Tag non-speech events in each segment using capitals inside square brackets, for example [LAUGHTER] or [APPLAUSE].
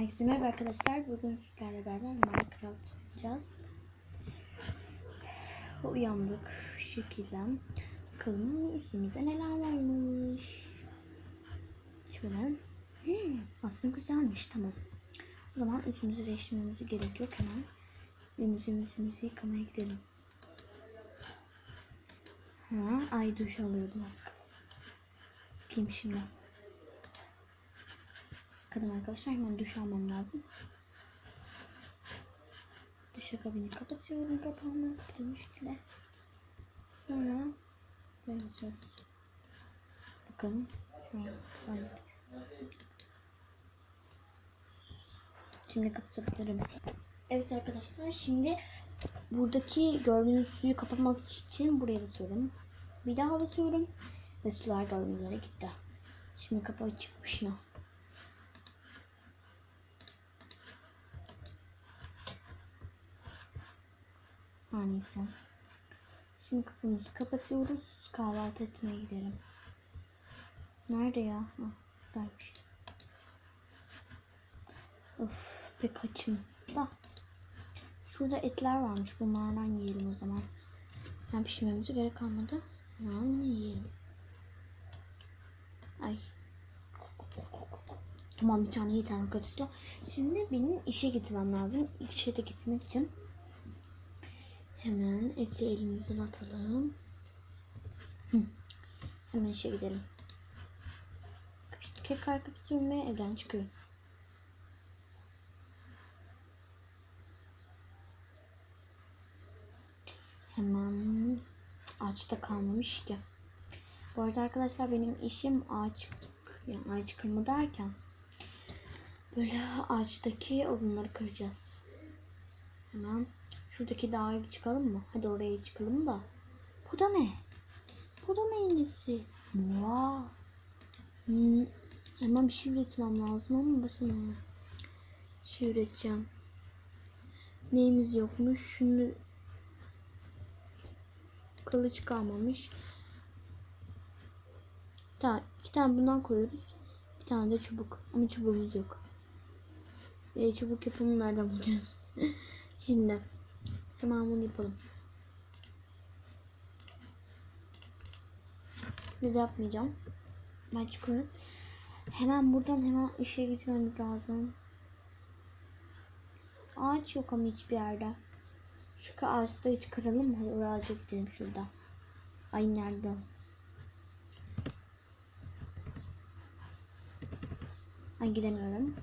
Herkese merhaba arkadaşlar. Bugün sizlerle beraber Minecraft oynayacağız. Uyandık şu şekilde. Bakalım üstümüzde neler varmış. Şöyle. Hmm, aslında güzelmiş tamam. O zaman üstümüzü değiştirmemize gerek yok hemen. Yüzümüzü yıkamaya gidelim. Ha, ay duş alıyordum az kaldı. Bakayım şimdi. Bakalım arkadaşlar hemen duş almam lazım. Duş kabini kapatıyorum. Kapağını kapatıyorum şekilde. Sonra böyle yapıyoruz. Bakalım. Şu an ay. Şimdi kapatabilirim. Evet arkadaşlar şimdi buradaki gördüğünüz suyu kapatmak için buraya basıyorum. Bir daha basıyorum ve sular gördüğünüz üzere gitti. Şimdi kapağı çıkmış ya. Neyse. Şimdi kapımızı kapatıyoruz. Kahvaltı etmeye gidelim. Nerede ya? Ha, buradaymış. Of pek açım. Da. Şurada etler varmış. Bunlardan yiyelim o zaman. Yani pişmemize gerek kalmadı. Hemen yiyelim. Ay. Tamam bir tane yeter arkadaşlar. Şimdi benim işe gitmem lazım. İşe de gitmek için Hemen eti elimizden atalım. Hemen işe gidelim. Kek kapatıyorum ve evden çıkıyorum. Hemen ağaçta kalmamış ki. Bu arada arkadaşlar benim işim ağaç yani ağaç kırma derken böyle ağaçtaki odunları kıracağız. Hemen Şuradaki dağa çıkalım mı? Hadi oraya çıkalım da. Bu da ne? Bu da neyin nesi? Wow. Hmm. Hemen bir şey üretmem lazım ama basın şey üreteceğim. Neyimiz yokmuş? Şunu kılıç kalmamış. Tamam, iki tane bundan koyuyoruz. Bir tane de çubuk. Ama çubuğumuz yok. E, çubuk yapımı nereden bulacağız? [LAUGHS] Şimdi Hemen bunu yapalım. Ne de yapmayacağım. Ben çıkıyorum. Hemen buradan hemen işe gitmemiz lazım. Ağaç yok ama hiçbir yerde. Şu ağaçta çıkaralım mı? Hadi oraya gidelim şurada. Ay nerede? Ay gidemiyorum.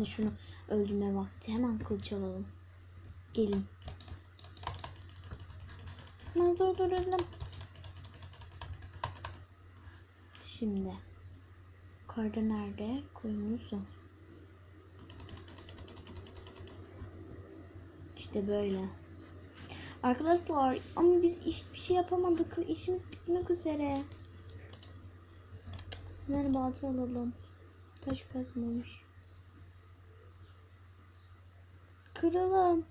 Anne şunu öldürme vakti. Hemen kılıç alalım. Gelin. Zor duralım. Şimdi. Yukarıda nerede? Koyunuzu. İşte böyle. Arkadaşlar ama biz hiçbir şey yapamadık. İşimiz bitmek üzere. Hemen balta alalım. Taş kazmamış. Kıralım.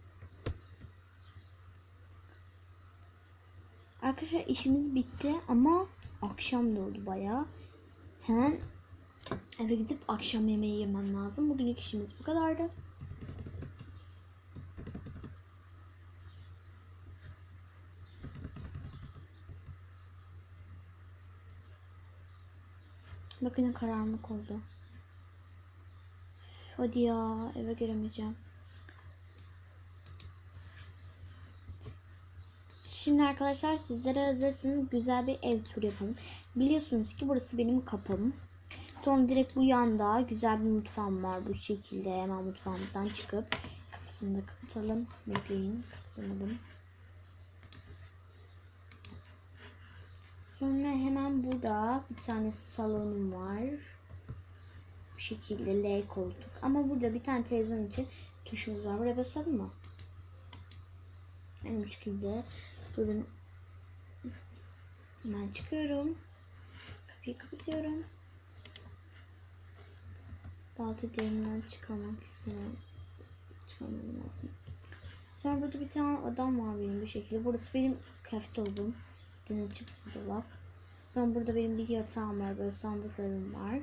Arkadaşlar işimiz bitti ama akşam da oldu bayağı. Hemen eve gidip akşam yemeği yemem lazım. Bugünlük işimiz bu kadardı. Bakın karanlık oldu. Hadi ya eve giremeyeceğim. Şimdi arkadaşlar sizlere hazırsınız güzel bir ev turu yapalım. Biliyorsunuz ki burası benim kapım. Sonra direkt bu yanda güzel bir mutfağım var bu şekilde. Hemen mutfağımızdan çıkıp kapısını da kapatalım. Bekleyin kapatamadım. Sonra hemen burada bir tane salonum var. Bu şekilde L koltuk. Ama burada bir tane televizyon için tuşumuz var. Buraya basalım mı? Bu şekilde Durun. Hemen çıkıyorum. Kapıyı kapatıyorum. Balta derinden çıkarmak istiyorum. Çıkarmam lazım. Sonra burada bir tane adam var benim bu şekilde. Burası benim kıyafet dolabım. Çıksı dolap. Sonra burada benim bir yatağım var. Böyle sandıklarım var.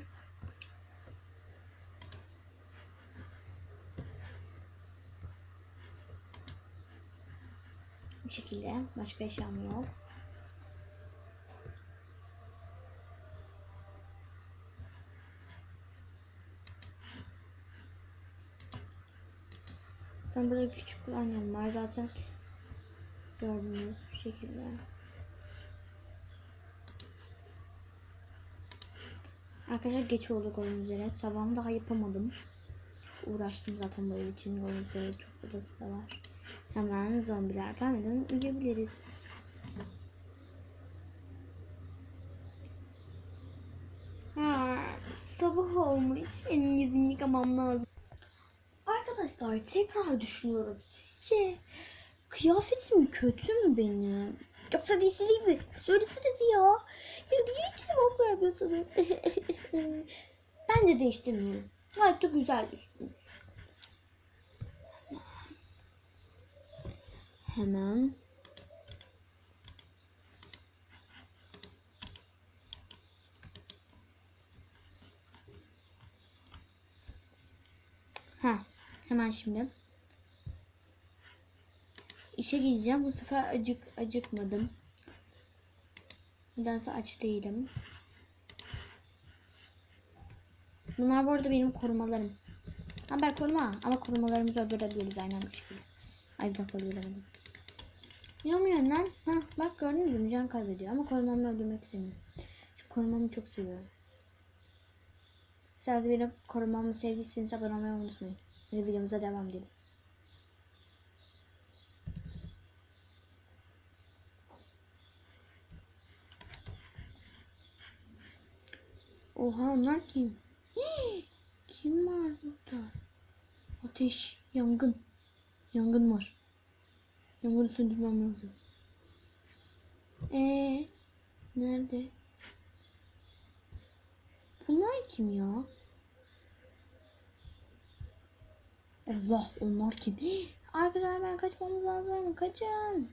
Bu şekilde. Başka eşyam yok. Sonra burada küçük annem var zaten. Gördüğünüz bir şekilde. Arkadaşlar geç oldu oyun üzere. Sabahım daha yapamadım. Çok uğraştım zaten böyle için. Oyun üzere çok burası da var. Hemen zombiler gelmeden uyuyabiliriz. Ha, sabah olmuş. Elim yüzümü yıkamam lazım. Arkadaşlar tekrar düşünüyorum. Sizce kıyafetim kötü mü benim? Yoksa değiştireyim mi? Söyleseniz ya. Ya niye hiç cevap vermiyorsunuz? [LAUGHS] Bence değiştirmeyelim. Gayet de güzel üstünüz. Hemen. Ha, hemen şimdi. İşe gideceğim. Bu sefer acık acıkmadım. Nedense aç değilim. Bunlar bu arada benim korumalarım. Haber koruma ama korumalarımızı öldürebiliriz aynen bu şekilde. Ay bir dakika öldüremedim. Yanmıyor lan. Ha, bak gördünüz mü can kaybediyor ama korumamı öldürmek istemiyorum. Çünkü korumamı çok seviyorum. Siz de beni korumamı sevdiyseniz abone olmayı unutmayın. Hadi videomuza devam edelim. Oha onlar kim? Kim var burada? Ateş, yangın. Yangın var. Yangını söndürmem lazım. Ee, nerede? Bunlar kim ya? Allah onlar kim? [GASPS] Arkadaşlar hemen kaçmamız lazım. Kaçın.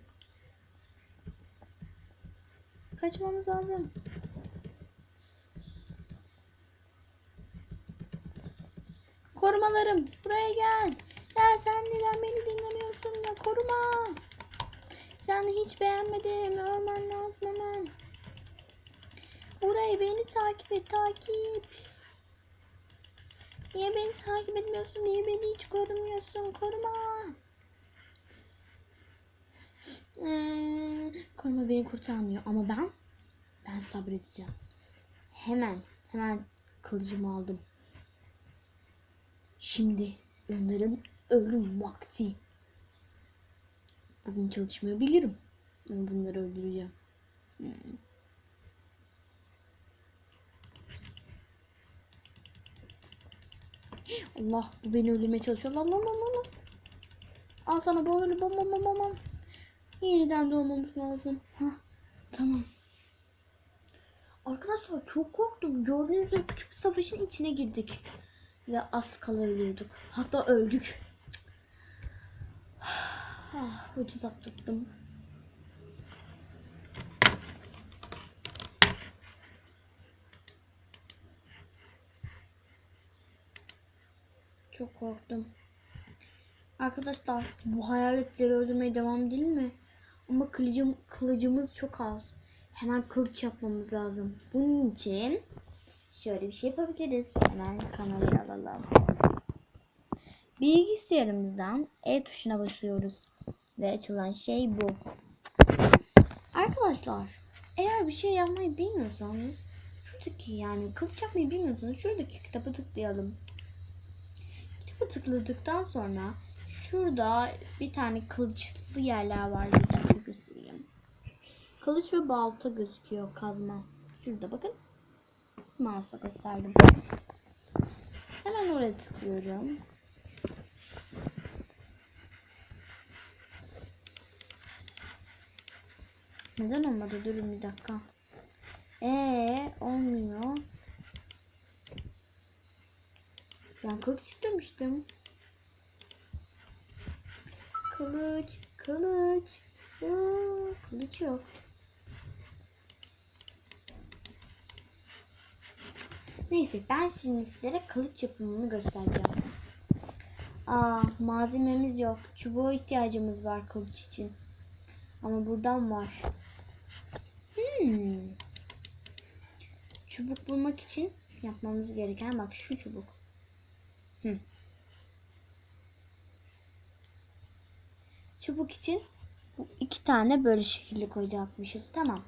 Kaçmamız lazım. Korumalarım buraya gel. Ya sen neden beni ya koruma. Seni hiç beğenmedim. Ölmen lazım hemen. Burayı beni takip et takip. Niye beni takip etmiyorsun? Niye beni hiç korumuyorsun? Koruma. Ee, koruma beni kurtarmıyor ama ben ben sabredeceğim. Hemen hemen kılıcımı aldım. Şimdi onların ölüm vakti. Bugün çalışmayı bilirim. Bunları öldüreceğim. Hmm. Allah bu beni öldürmeye çalışıyor. Allah Allah Allah Allah. Al sana bom bom bom bom, bom. Yeniden doğmamız lazım. Ha tamam. Arkadaşlar çok korktum. Gördüğünüz gibi küçük bir savaşın içine girdik. Ve az kala ölüyorduk. Hatta öldük. Ah, ucuz atlattım. Çok korktum. Arkadaşlar bu hayaletleri öldürmeye devam edelim mi? Ama kılıcım, kılıcımız çok az. Hemen kılıç yapmamız lazım. Bunun için şöyle bir şey yapabiliriz. Hemen kamerayı alalım. Bilgisayarımızdan E tuşuna basıyoruz. Ve açılan şey bu. Arkadaşlar eğer bir şey yapmayı bilmiyorsanız şuradaki yani kılıç yapmayı bilmiyorsanız şuradaki kitaba tıklayalım. Kitaba tıkladıktan sonra şurada bir tane kılıçlı yerler var. Bir dakika. Kılıç ve balta gözüküyor kazma. Şurada bakın. Mouse'a gösterdim. Hemen oraya tıklıyorum. Neden olmadı? Durun bir dakika. Ee olmuyor. Ben kılıç istemiştim. Kılıç, kılıç. Aa, kılıç yok. Neyse ben şimdi sizlere kılıç yapımını göstereceğim. Aa, malzememiz yok. Çubuğa ihtiyacımız var kılıç için. Ama buradan var. Hmm. Çubuk bulmak için yapmamız gereken bak şu çubuk. Hı. Çubuk için iki tane böyle şekilde koyacakmışız. Tamam.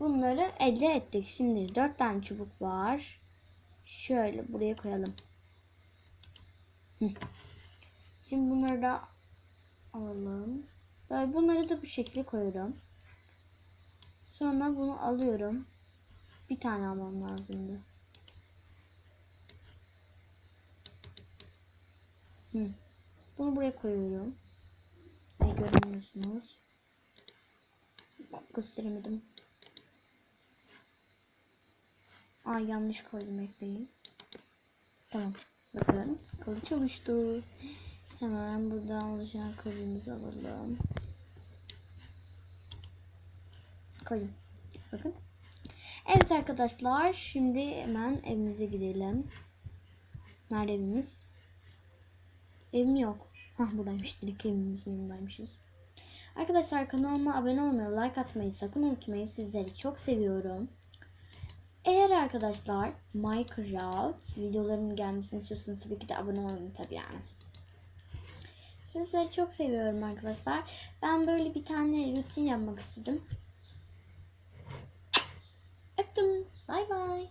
Bunları elde ettik. Şimdi dört tane çubuk var. Şöyle buraya koyalım. Hı. Şimdi bunları da alalım. Böyle bunları da bu şekilde koyuyorum. Sonra bunu alıyorum. Bir tane almam lazımdı. Hı. Bunu buraya koyuyorum. Ay görmüyorsunuz. Gösteremedim. Ay yanlış koydum ekleyin. Tamam. Bakın kılıç oluştu. Hemen buradan oluşan kılıcımızı alalım. Koydum. Bakın. Evet arkadaşlar şimdi hemen evimize gidelim. Nerede evimiz? Evim yok. Hah buradaymış. Direkt evimizin yanındaymışız. Arkadaşlar kanalıma abone olmayı, like atmayı sakın unutmayın. Sizleri çok seviyorum. Eğer arkadaşlar Minecraft videolarının gelmesini istiyorsanız tabii ki de abone olun tabii yani. Sizleri çok seviyorum arkadaşlar. Ben böyle bir tane rutin yapmak istedim. Bye bye.